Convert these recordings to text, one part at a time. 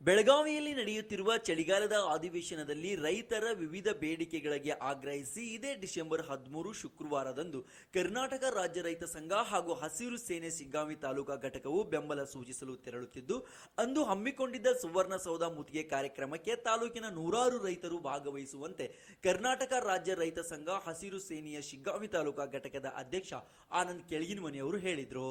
ಬೆಳಗಾವಿಯಲ್ಲಿ ನಡೆಯುತ್ತಿರುವ ಚಳಿಗಾಲದ ಅಧಿವೇಶನದಲ್ಲಿ ರೈತರ ವಿವಿಧ ಬೇಡಿಕೆಗಳಿಗೆ ಆಗ್ರಹಿಸಿ ಇದೇ ಡಿಸೆಂಬರ್ ಹದಿಮೂರು ಶುಕ್ರವಾರದಂದು ಕರ್ನಾಟಕ ರಾಜ್ಯ ರೈತ ಸಂಘ ಹಾಗೂ ಹಸಿರು ಸೇನೆ ಶಿಗ್ಗಾಂವಿ ತಾಲೂಕಾ ಘಟಕವು ಬೆಂಬಲ ಸೂಚಿಸಲು ತೆರಳುತ್ತಿದ್ದು, ಅಂದು ಹಮ್ಮಿಕೊಂಡಿದ್ದ ಸುವರ್ಣಸೌಧ ಮುತ್ತಿಗೆ ಕಾರ್ಯಕ್ರಮಕ್ಕೆ ತಾಲೂಕಿನ ನೂರಾರು ರೈತರು ಭಾಗವಹಿಸುವಂತೆ ಕರ್ನಾಟಕ ರಾಜ್ಯ ರೈತ ಸಂಘ ಹಸಿರು ಸೇನೆಯ ಶಿಗ್ಗಾವಿ ತಾಲೂಕಾ ಘಟಕದ ಅಧ್ಯಕ್ಷ ಆನಂದ್ ಕೆಳಗಿನಮನಿಯವರು ಹೇಳಿದರು.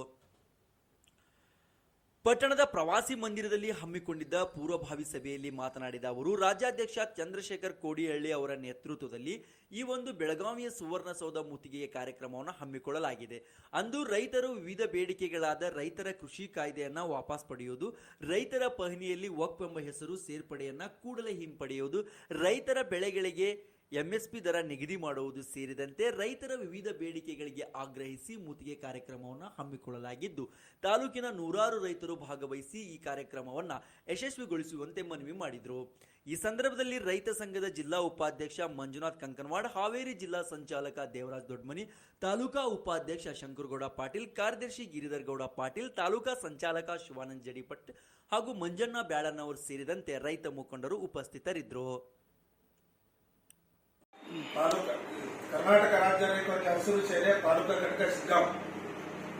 ಪಟ್ಟಣದ ಪ್ರವಾಸಿ ಮಂದಿರದಲ್ಲಿ ಹಮ್ಮಿಕೊಂಡಿದ್ದ ಪೂರ್ವಭಾವಿ ಸಭೆಯಲ್ಲಿ ಮಾತನಾಡಿದ ಅವರು, ರಾಜ್ಯಾಧ್ಯಕ್ಷ ಚಂದ್ರಶೇಖರ್ ಕೋಡಿಹಳ್ಳಿ ಅವರ ನೇತೃತ್ವದಲ್ಲಿ ಈ ಒಂದು ಬೆಳಗಾವಿಯ ಸುವರ್ಣಸೌಧ ಮುತ್ತಿಗೆಯ ಕಾರ್ಯಕ್ರಮವನ್ನು ಹಮ್ಮಿಕೊಳ್ಳಲಾಗಿದೆ. ಅಂದು ರೈತರು ವಿವಿಧ ಬೇಡಿಕೆಗಳಾದ ರೈತರ ಕೃಷಿ ಕಾಯ್ದೆಯನ್ನು ವಾಪಸ್ ಪಡೆಯುವುದು ರೈತರ ಪಹಣಿಯಲ್ಲಿ ವಕ್ಫ್ ಎಂಬ ಹೆಸರು ಸೇರ್ಪಡೆಯನ್ನು ಕೂಡಲೇ ಹಿಂಪಡೆಯುವುದು ರೈತರ ಬೆಳೆಗಳಿಗೆ ಎಂಎಸ್ಪಿ ದರ ನಿಗದಿ ಮಾಡುವುದು ಸೇರಿದಂತೆ ರೈತರ ವಿವಿಧ ಬೇಡಿಕೆಗಳಿಗೆ ಆಗ್ರಹಿಸಿ ಮುತ್ತಿಗೆ ಕಾರ್ಯಕ್ರಮವನ್ನು ಹಮ್ಮಿಕೊಳ್ಳಲಾಗಿದ್ದು, ತಾಲೂಕಿನ ನೂರಾರು ರೈತರು ಭಾಗವಹಿಸಿ ಈ ಕಾರ್ಯಕ್ರಮವನ್ನು ಯಶಸ್ವಿಗೊಳಿಸುವಂತೆ ಮನವಿ ಮಾಡಿದರು. ಈ ಸಂದರ್ಭದಲ್ಲಿ ರೈತ ಸಂಘದ ಜಿಲ್ಲಾ ಉಪಾಧ್ಯಕ್ಷ ಮಂಜುನಾಥ್ ಕಂಕನವಾಡ್, ಹಾವೇರಿ ಜಿಲ್ಲಾ ಸಂಚಾಲಕ ದೇವರಾಜ್ ದೊಡ್ಮನಿ, ತಾಲೂಕಾ ಉಪಾಧ್ಯಕ್ಷ ಶಂಕರಗೌಡ ಪಾಟೀಲ್, ಕಾರ್ಯದರ್ಶಿ ಗಿರಿಧರ್ ಗೌಡ ಪಾಟೀಲ್, ತಾಲೂಕಾ ಸಂಚಾಲಕ ಶಿವಾನಂದ್ ಜಡಿಪಟ್ ಹಾಗೂ ಮಂಜಣ್ಣ ಬ್ಯಾಳನವರು ಸೇರಿದಂತೆ ರೈತ ಮುಖಂಡರು ಉಪಸ್ಥಿತರಿದ್ದರು. ತಾಲೂಕ ಕರ್ನಾಟಕ ರಾಜ್ಯ ಹಸಿರು ಸೇನೆ ತಾಲೂಕಾ ಘಟಕ ಸಿದ್ದಾಮ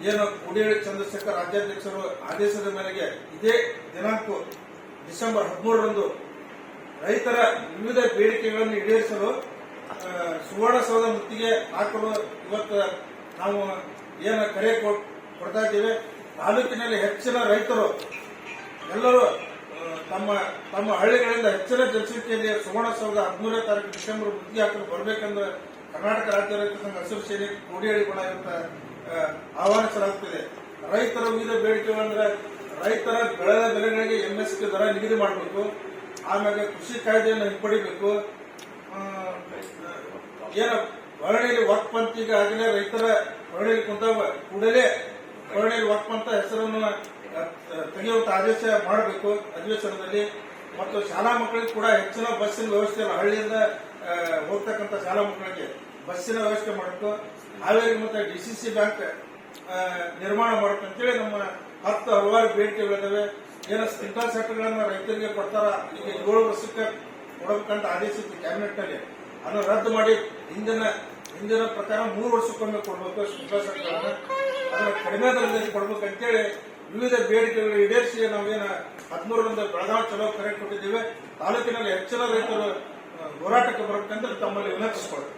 ಏನು ಕುಡಿಯಳಿ ಚಂದ್ರಶೇಖರ್ ರಾಜ್ಯಾಧ್ಯಕ್ಷರು ಆದೇಶದ ಮೇರೆಗೆ ಇದೇ ದಿನಾಂಕ ಡಿಸೆಂಬರ್ ಹದಿಮೂರರಂದು ರೈತರ ವಿವಿಧ ಬೇಡಿಕೆಗಳನ್ನು ಈಡೇರಿಸಲು ಸುವರ್ಣ ಸುವರ್ಣಸೌಧ ಮುತ್ತಿಗೆ ಹಾಕಲು ಇವತ್ತು ನಾವು ಏನು ಕರೆ ಕೊಡ್ತಾ ಇದ್ದೇವೆ. ತಾಲೂಕಿನಲ್ಲಿ ಹೆಚ್ಚಿನ ರೈತರು ಎಲ್ಲರೂ ತಮ್ಮ ತಮ್ಮ ಹಳ್ಳಿಗಳಿಂದ ಹೆಚ್ಚಿನ ಜನಸಂಖ್ಯೆಯಲ್ಲಿ ಸುವರ್ಣಸೌಧ ಹದಿಮೂರನೇ ತಾರೀಕು ಡಿಸೆಂಬರ್ ಬುದ್ಧಿ ಹಾಕಲು ಬರಬೇಕೆಂದು ಕರ್ನಾಟಕ ರಾಜ್ಯ ರೈತ ಸಂಘ ಹಸಿರು ಸೇನೆ ಕೋಡಿಹಳ್ಳಿ ಬಣ ಅಂತ ಆಹ್ವಾನಿಸಲಾಗುತ್ತಿದೆ ರೈತರ ವಿವಿಧ ಬೇಡಿಕೆಗಳಂದ್ರೆ ರೈತರ ಬೆಳೆದ ಬೆಲೆಗಳಿಗೆ ಎಂಎಸ್ಪಿ ದರ ನಿಗದಿ ಮಾಡಬೇಕು. ಆಮೇಲೆ ಕೃಷಿ ಕಾಯ್ದೆಯನ್ನು ಹಿಂಪಡಿಬೇಕು. ಆ, ಹೊರಳಿಯಲ್ಲಿ ವಕ್ ಪಂತ್ ಈಗ ಆಗಲೇ ರೈತರ ಹೊರಳಿಯಲ್ಲಿ ಕುಂತ ಕೂಡಲೇ ಹೊರಳಿಯಲ್ಲಿ ವಕ್ ಪಂತ ಹೆಸರನ್ನು ತೆಗೆಯುವಂತ ಆದೇಶ ಮಾಡಬೇಕು. ಅಧಿವೇಶನದಲ್ಲಿ ಮತ್ತು ಶಾಲಾ ಮಕ್ಕಳಿಗೆ ಕೂಡ ಹೆಚ್ಚಿನ ಬಸ್ಸಿನ ವ್ಯವಸ್ಥೆ ಹಳ್ಳಿಯಿಂದ ಹೋಗ್ತಕ್ಕಂಥ ಶಾಲಾ ಮಕ್ಕಳಿಗೆ ಬಸ್ಸಿನ ವ್ಯವಸ್ಥೆ ಮಾಡಬೇಕು. ಹಾವೇರಿ ಮತ್ತು ಡಿಸಿಸಿ ಬ್ಯಾಂಕ್ ನಿರ್ಮಾಣ ಮಾಡಬೇಕು ಅಂತೇಳಿ ನಮ್ಮ ಹತ್ತು ಹಲವಾರು ಬೇಡಿಕೆಗಳಿದಾವೆ. ಏನೋ ಸ್ಪಿಂಕಲ್ ಸೆಟ್ಗಳನ್ನು ರೈತರಿಗೆ ಕೊಡ್ತಾರ? ಈಗ ಏಳು ವರ್ಷಕ್ಕೆ ಕೊಡಬೇಕಂತ ಆದೇಶಿತ್ತು ಕ್ಯಾಬಿನೆಟ್ನಲ್ಲಿ ಅದನ್ನು ರದ್ದು ಮಾಡಿ ಹಿಂದಿನ ಹಿಂದಿನ ಪ್ರಕಾರ ಮೂರು ವರ್ಷಕ್ಕೊಮ್ಮೆ ಕೊಡಬೇಕು ಸ್ಪಿಂಕಲ್ ಸೆಟ್ಗಳನ್ನ ಅದನ್ನ ಕಡಿಮೆ ದರದಲ್ಲಿ ಕೊಡಬೇಕಂತೇಳಿ ವಿವಿಧ ಬೇಡಿಕೆಗಳು ಈಡೇರಿಸಿ ನಾವೇನ ಹದಿಮೂರರಿಂದ ಬೆಳಗಾವಿ ಚಲೋ ಕರೆ ಕೊಟ್ಟಿದ್ದೇವೆ. ತಾಲೂಕಿನಲ್ಲಿ ಹೆಚ್ಚಿನ ರೈತರು ಹೋರಾಟಕ್ಕೆ ಬರಬೇಕಂದ್ರೆ ತಮ್ಮಲ್ಲಿ ವಿನಂತಿಸಿಕೊಳ್ಳಿ